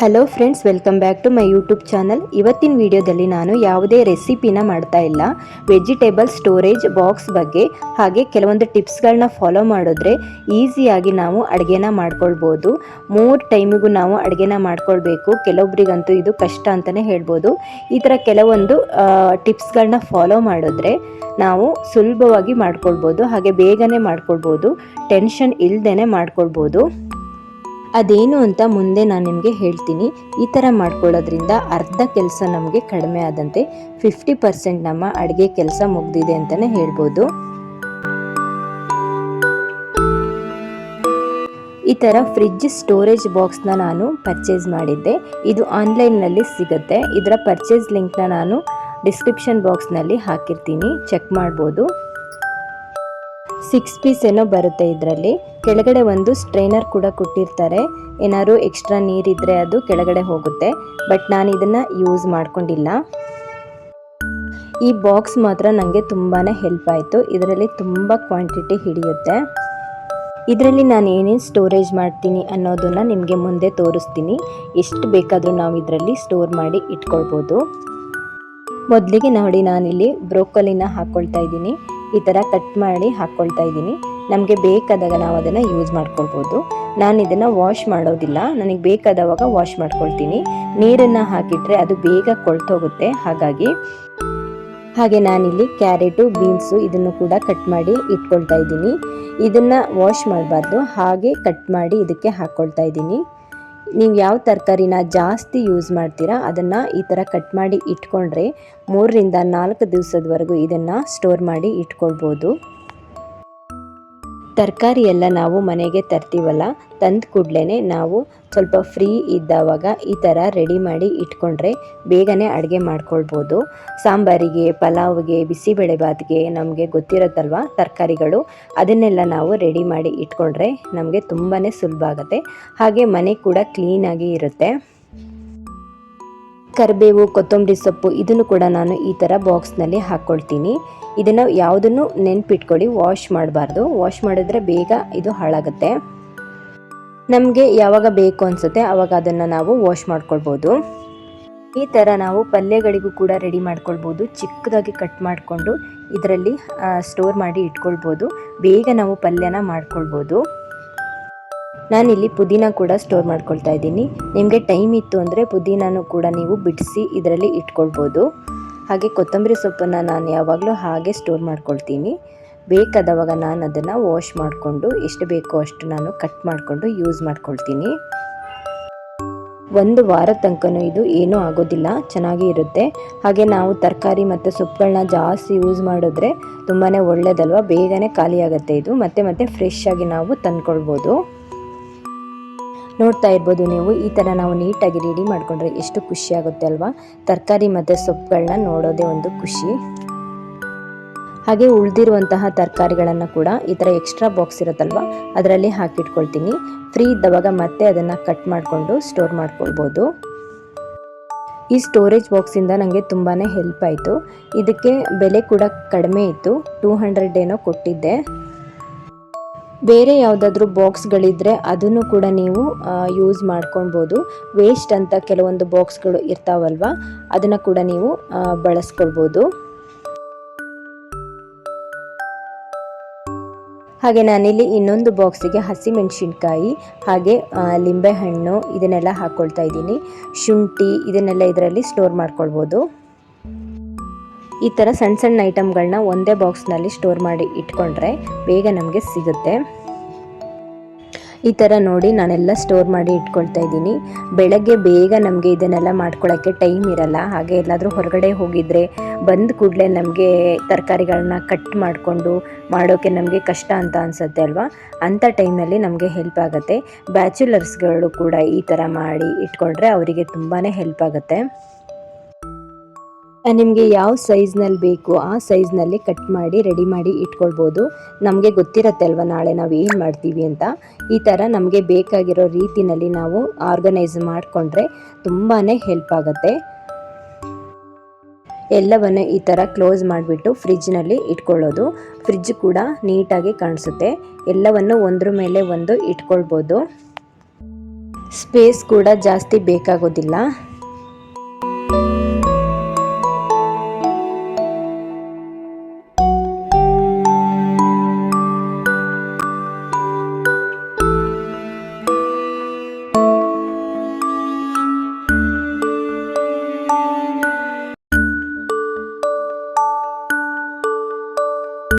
Hello friends welcome back to my YouTube channel ಇವತ್ತಿನ ವಿಡಿಯೋದಲ್ಲಿ ನಾನು ಯಾವುದೇ ರೆಸಿಪಿನ ಮಾಡ್ತಾ ಇಲ್ಲ. ವೆಜಿಟೇಬಲ್ ಸ್ಟೋರೇಜ್ ಬಾಕ್ಸ್ ಬಗ್ಗೆ. ಹಾಗೆ ಕೆಲವೊಂದು ಟಿಪ್ಸ್ಗಳನ್ನ ಫಾಲೋ ಮಾಡಿದ್ರೆ ಈಸಿಯಾಗಿ ನಾವು ಅಡುಗೆನ ಮಾಡ್ಕೊಳ್ಬೋದು. ಮೂರು ಟೈಮಿಗೂ ನಾವು ಅಡುಗೆನ ಮಾಡ್ಕೊಳ್ಬೇಕು. ಕೆಲವೊಬ್ರಿಗಂತೂ ಇದು ಕಷ್ಟ ಅಂತಲೇ ಹೇಳ್ಬೋದು. ಈ ಥರ ಕೆಲವೊಂದು ಟಿಪ್ಸ್ಗಳನ್ನ ಫಾಲೋ ಮಾಡಿದ್ರೆ ನಾವು ಸುಲಭವಾಗಿ ಮಾಡ್ಕೊಳ್ಬೋದು. ಹಾಗೆ ಬೇಗನೆ ಮಾಡ್ಕೊಳ್ಬೋದು. ಟೆನ್ಷನ್ ಇಲ್ಲದೇ ಮಾಡ್ಕೊಳ್ಬೋದು. ಅದೇನು ಅಂತ ಮುಂದೆ ನಾನು ನಿಮಗೆ ಹೇಳ್ತೀನಿ. ಈ ಥರ ಮಾಡ್ಕೊಳ್ಳೋದ್ರಿಂದ ಅರ್ಧ ಕೆಲಸ ನಮಗೆ ಕಡಿಮೆ ಆದಂತೆ ಫಿಫ್ಟಿ ಪರ್ಸೆಂಟ್ ನಮ್ಮ ಅಡುಗೆ ಕೆಲಸ ಮುಗ್ದಿದೆ ಅಂತಲೇ ಹೇಳ್ಬೋದು. ಈ ಥರ ಫ್ರಿಜ್ ಸ್ಟೋರೇಜ್ ಬಾಕ್ಸ್ನ ನಾನು ಪರ್ಚೇಸ್ ಮಾಡಿದ್ದೆ. ಇದು ಆನ್ಲೈನ್ನಲ್ಲಿ ಸಿಗುತ್ತೆ. ಇದರ ಪರ್ಚೇಸ್ ಲಿಂಕ್ನ ನಾನು ಡಿಸ್ಕ್ರಿಪ್ಷನ್ ಬಾಕ್ಸ್ನಲ್ಲಿ ಹಾಕಿರ್ತೀನಿ. ಚೆಕ್ ಮಾಡ್ಬೋದು. ಸಿಕ್ಸ್ ಪೀಸ್ ಏನೋ ಬರುತ್ತೆ ಇದರಲ್ಲಿ. ಕೆಳಗಡೆ ಒಂದು ಸ್ಟ್ರೈನರ್ ಕೂಡ ಕೊಟ್ಟಿರ್ತಾರೆ. ಏನಾದ್ರು ಎಕ್ಸ್ಟ್ರಾ ನೀರಿದ್ರೆ ಅದು ಕೆಳಗಡೆ ಹೋಗುತ್ತೆ. ಬಟ್ ನಾನು ಇದನ್ನು ಯೂಸ್ ಮಾಡ್ಕೊಂಡಿಲ್ಲ. ಈ ಬಾಕ್ಸ್ ಮಾತ್ರ ನನಗೆ ತುಂಬಾ ಹೆಲ್ಪ್ ಆಯಿತು. ಇದರಲ್ಲಿ ತುಂಬ ಕ್ವಾಂಟಿಟಿ ಹಿಡಿಯುತ್ತೆ. ಇದರಲ್ಲಿ ನಾನು ಏನೇನು ಸ್ಟೋರೇಜ್ ಮಾಡ್ತೀನಿ ಅನ್ನೋದನ್ನು ನಿಮಗೆ ಮುಂದೆ ತೋರಿಸ್ತೀನಿ. ಎಷ್ಟು ಬೇಕಾದರೂ ನಾವು ಇದರಲ್ಲಿ ಸ್ಟೋರ್ ಮಾಡಿ ಇಟ್ಕೊಳ್ಬೋದು. ಮೊದಲಿಗೆ ನೋಡಿ ನಾನಿಲ್ಲಿ ಬ್ರೋಕಲಿನ ಹಾಕ್ಕೊಳ್ತಾ ಇದ್ದೀನಿ. ಈ ಥರ ಕಟ್ ಮಾಡಿ ಹಾಕ್ಕೊಳ್ತಾ ಇದ್ದೀನಿ. ನಮಗೆ ಬೇಕಾದಾಗ ನಾವು ಅದನ್ನು ಯೂಸ್ ಮಾಡ್ಕೊಳ್ಬೋದು. ನಾನು ಇದನ್ನು ವಾಶ್ ಮಾಡೋದಿಲ್ಲ. ನನಗೆ ಬೇಕಾದವಾಗ ವಾಶ್ ಮಾಡ್ಕೊಳ್ತೀನಿ. ನೀರನ್ನು ಹಾಕಿಟ್ರೆ ಅದು ಬೇಗ ಕೊಳ್ತೋಗುತ್ತೆ. ಹಾಗಾಗಿ ಹಾಗೆ ನಾನಿಲ್ಲಿ ಕ್ಯಾರೆಟು, ಬೀನ್ಸು ಇದನ್ನು ಕೂಡ ಕಟ್ ಮಾಡಿ ಇಟ್ಕೊಳ್ತಾ ಇದ್ದೀನಿ. ಇದನ್ನು ವಾಶ್ ಮಾಡಬಾರ್ದು. ಹಾಗೆ ಕಟ್ ಮಾಡಿ ಇದಕ್ಕೆ ಹಾಕ್ಕೊಳ್ತಾ ಇದ್ದೀನಿ. ನೀವು ಯಾವ ತರಕಾರಿನ ಜಾಸ್ತಿ ಯೂಸ್ ಮಾಡ್ತೀರಾ, ಅದನ್ನು ಈ ಥರ ಕಟ್ ಮಾಡಿ ಇಟ್ಕೊಂಡ್ರೆ ಮೂರರಿಂದ ನಾಲ್ಕು ದಿವಸದವರೆಗೂ ಇದನ್ನು ಸ್ಟೋರ್ ಮಾಡಿ ಇಟ್ಕೊಳ್ಬೋದು. ತರಕಾರಿ ಎಲ್ಲ ನಾವು ಮನೆಗೆ ತರ್ತೀವಲ್ಲ, ತಂದ ಕೂಡಲೇ ನಾವು ಸ್ವಲ್ಪ ಫ್ರೀ ಇದ್ದಾವಾಗ ಈ ಥರ ರೆಡಿ ಮಾಡಿ ಇಟ್ಕೊಂಡ್ರೆ ಬೇಗನೆ ಅಡುಗೆ ಮಾಡ್ಕೊಳ್ಬೋದು. ಸಾಂಬಾರಿಗೆ, ಪಲಾವ್ಗೆ ಬಿಸಿಬೇಳೆಬಾತ್ಗೆ ನಮಗೆ ಗೊತ್ತಿರುತ್ತಲ್ವ ತರಕಾರಿಗಳು? ಅದನ್ನೆಲ್ಲ ನಾವು ರೆಡಿ ಮಾಡಿ ಇಟ್ಕೊಂಡ್ರೆ ನಮಗೆ ತುಂಬಾ ಸುಲಭ ಆಗುತ್ತೆ ಹಾಗೆ ಮನೆ ಕೂಡ ಕ್ಲೀನಾಗಿ ಇರುತ್ತೆ. ಕರಿಬೇವು, ಕೊತ್ತಂಬರಿ ಸೊಪ್ಪು ಇದನ್ನು ಕೂಡ ನಾನು ಈ ಥರ ಬಾಕ್ಸ್ನಲ್ಲಿ ಹಾಕ್ಕೊಳ್ತೀನಿ. ಇದನ್ನು ಯಾವುದನ್ನು ನೆನ್ಪಿಟ್ಕೊಳ್ಳಿ, ವಾಶ್ ಮಾಡಬಾರ್ದು. ವಾಶ್ ಮಾಡಿದ್ರೆ ಬೇಗ ಇದು ಹಾಳಾಗುತ್ತೆ. ನಮಗೆ ಯಾವಾಗ ಬೇಕು ಅನಿಸುತ್ತೆ ಆವಾಗ ಅದನ್ನು ನಾವು ವಾಶ್ ಮಾಡ್ಕೊಳ್ಬೋದು. ಈ ಥರ ನಾವು ಪಲ್ಯಗಳಿಗೂ ಕೂಡ ರೆಡಿ ಮಾಡ್ಕೊಳ್ಬೋದು. ಚಿಕ್ಕದಾಗಿ ಕಟ್ ಮಾಡಿಕೊಂಡು ಇದರಲ್ಲಿ ಸ್ಟೋರ್ ಮಾಡಿ ಇಟ್ಕೊಳ್ಬೋದು. ಬೇಗ ನಾವು ಪಲ್ಯನ ಮಾಡ್ಕೊಳ್ಬೋದು. ನಾನಿಲ್ಲಿ ಪುದೀನ ಕೂಡ ಸ್ಟೋರ್ ಮಾಡ್ಕೊಳ್ತಾ ಇದ್ದೀನಿ. ನಿಮಗೆ ಟೈಮ್ ಇತ್ತು ಅಂದರೆ ಪುದೀನೂ ಕೂಡ ನೀವು ಬಿಡಿಸಿ ಇದರಲ್ಲಿ ಇಟ್ಕೊಳ್ಬೋದು. ಹಾಗೆ ಕೊತ್ತಂಬರಿ ಸೊಪ್ಪನ್ನು ನಾನು ಯಾವಾಗಲೂ ಹಾಗೆ ಸ್ಟೋರ್ ಮಾಡ್ಕೊಳ್ತೀನಿ. ಬೇಕಾದವಾಗ ನಾನು ಅದನ್ನು ವಾಶ್ ಮಾಡಿಕೊಂಡು, ಎಷ್ಟು ಬೇಕೋ ಅಷ್ಟು ನಾನು ಕಟ್ ಮಾಡಿಕೊಂಡು ಯೂಸ್ ಮಾಡ್ಕೊಳ್ತೀನಿ. ಒಂದು ವಾರ ತನಕನೂ ಇದು ಏನೂ ಆಗೋದಿಲ್ಲ, ಚೆನ್ನಾಗಿ ಇರುತ್ತೆ. ಹಾಗೆ ನಾವು ತರಕಾರಿ ಮತ್ತು ಸೊಪ್ಪುಗಳನ್ನ ಜಾಸ್ತಿ ಯೂಸ್ ಮಾಡಿದ್ರೆ ತುಂಬಾ ಒಳ್ಳೆಯದಲ್ವ ಬೇಗನೆ ಖಾಲಿಯಾಗುತ್ತೆ ಇದು. ಮತ್ತೆ ಮತ್ತೆ ಫ್ರೆಶ್ ಆಗಿ ನಾವು ತಂದ್ಕೊಳ್ಬೋದು. ನೋಡ್ತಾ ಇರ್ಬೋದು ನೀವು, ಈ ಥರ ನಾವು ನೀಟಾಗಿ ರೆಡಿ ಮಾಡಿಕೊಂಡ್ರೆ ಎಷ್ಟು ಖುಷಿ ಆಗುತ್ತೆ ಅಲ್ವಾ? ತರಕಾರಿ ಮತ್ತು ಸೊಪ್ಪುಗಳನ್ನ ನೋಡೋದೇ ಒಂದು ಖುಷಿ. ಹಾಗೆ ಉಳಿದಿರುವಂತಹ ತರಕಾರಿಗಳನ್ನು ಕೂಡ ಈ ಥರ ಎಕ್ಸ್ಟ್ರಾ ಬಾಕ್ಸ್ ಇರುತ್ತಲ್ವ, ಅದರಲ್ಲಿ ಹಾಕಿಟ್ಕೊಳ್ತೀನಿ. ಫ್ರೀ ಇದ್ದವಾಗ ಮತ್ತೆ ಅದನ್ನು ಕಟ್ ಮಾಡಿಕೊಂಡು ಸ್ಟೋರ್ ಮಾಡ್ಕೊಳ್ಬೋದು. ಈ ಸ್ಟೋರೇಜ್ ಬಾಕ್ಸಿಂದ ನನಗೆ ತುಂಬಾ ಹೆಲ್ಪ್ ಆಯಿತು. ಇದಕ್ಕೆ ಬೆಲೆ ಕೂಡ ಕಡಿಮೆ ಇತ್ತು ಟೂ ಹಂಡ್ರೆಡ್ ಏನೋ ಕೊಟ್ಟಿದ್ದೆ. ಬೇರೆ ಯಾವುದಾದ್ರೂ ಬಾಕ್ಸ್ಗಳಿದ್ದರೆ ಅದನ್ನು ಕೂಡ ನೀವು ಯೂಸ್ ಮಾಡ್ಕೊಳ್ಬೋದು. ವೇಸ್ಟ್ ಅಂತ ಕೆಲವೊಂದು ಬಾಕ್ಸ್ಗಳು ಇರ್ತಾವಲ್ವ, ಅದನ್ನು ಕೂಡ ನೀವು ಬಳಸ್ಕೊಳ್ಬೋದು. ಹಾಗೆ ನಾನಿಲ್ಲಿ ಇನ್ನೊಂದು ಬಾಕ್ಸಿಗೆ ಹಸಿಮೆಣಸಿನ್ಕಾಯಿ, ಹಾಗೆ ಲಿಂಬೆಹಣ್ಣು ಇದನ್ನೆಲ್ಲ ಹಾಕ್ಕೊಳ್ತಾ ಇದ್ದೀನಿ. ಶುಂಠಿ ಇದನ್ನೆಲ್ಲ ಇದರಲ್ಲಿ ಸ್ಟೋರ್ ಮಾಡ್ಕೊಳ್ಬೋದು. ಈ ಥರ ಸಣ್ಣ ಸಣ್ಣ ಐಟಮ್ಗಳನ್ನ ಒಂದೇ ಬಾಕ್ಸ್ನಲ್ಲಿ ಸ್ಟೋರ್ ಮಾಡಿ ಇಟ್ಕೊಂಡ್ರೆ ಬೇಗ ನಮಗೆ ಸಿಗುತ್ತೆ. ಈ ಥರ ನೋಡಿ ನಾನೆಲ್ಲ ಸ್ಟೋರ್ ಮಾಡಿ ಇಟ್ಕೊಳ್ತಾ ಇದ್ದೀನಿ. ಬೆಳಗ್ಗೆ ಬೇಗ ನಮಗೆ ಇದನ್ನೆಲ್ಲ ಮಾಡ್ಕೊಳ್ಳೋಕ್ಕೆ ಟೈಮ್ ಇರಲ್ಲ. ಹಾಗೆ ಎಲ್ಲಾದರೂ ಹೊರಗಡೆ ಹೋಗಿದ್ರೆ ಬಂದ ಕೂಡಲೇ ನಮಗೆ ತರಕಾರಿಗಳನ್ನ ಕಟ್ ಮಾಡಿಕೊಂಡು ಮಾಡೋಕ್ಕೆ ನಮಗೆ ಕಷ್ಟ ಅಂತ ಅನಿಸುತ್ತೆ ಅಲ್ವಾ? ಅಂಥ ಟೈಮ್ನಲ್ಲಿ ನಮಗೆ ಹೆಲ್ಪ್ ಆಗುತ್ತೆ. ಬ್ಯಾಚುಲರ್ಸ್ಗಳು ಕೂಡ ಈ ಥರ ಮಾಡಿ ಇಟ್ಕೊಂಡ್ರೆ ಅವರಿಗೆ ತುಂಬಾ ಹೆಲ್ಪ್ ಆಗುತ್ತೆ. ನಿಮಗೆ ಯಾವ ಸೈಜ್ನಲ್ಲಿ ಬೇಕು ಆ ಸೈಜ್ನಲ್ಲಿ ಕಟ್ ಮಾಡಿ ರೆಡಿ ಮಾಡಿ ಇಟ್ಕೊಳ್ಬೋದು. ನಮಗೆ ಗೊತ್ತಿರತ್ತೆ ಅಲ್ವಾ ನಾಳೆ ನಾವು ಏನು ಮಾಡ್ತೀವಿ ಅಂತ. ಈ ಥರ ನಮಗೆ ಬೇಕಾಗಿರೋ ರೀತಿನಲ್ಲಿ ನಾವು ಆರ್ಗನೈಸ್ ಮಾಡಿಕೊಂಡ್ರೆ ತುಂಬಾ ಹೆಲ್ಪ್ ಆಗುತ್ತೆ. ಎಲ್ಲವನ್ನು ಈ ಥರ ಕ್ಲೋಸ್ ಮಾಡಿಬಿಟ್ಟು ಫ್ರಿಜ್ನಲ್ಲಿ ಇಟ್ಕೊಳ್ಳೋದು. ಫ್ರಿಜ್ ಕೂಡ ನೀಟಾಗಿ ಕಾಣಿಸುತ್ತೆ. ಎಲ್ಲವನ್ನು ಒಂದ್ರ ಮೇಲೆ ಒಂದು ಇಟ್ಕೊಳ್ಬೋದು. ಸ್ಪೇಸ್ ಕೂಡ ಜಾಸ್ತಿ ಬೇಕಾಗೋದಿಲ್ಲ.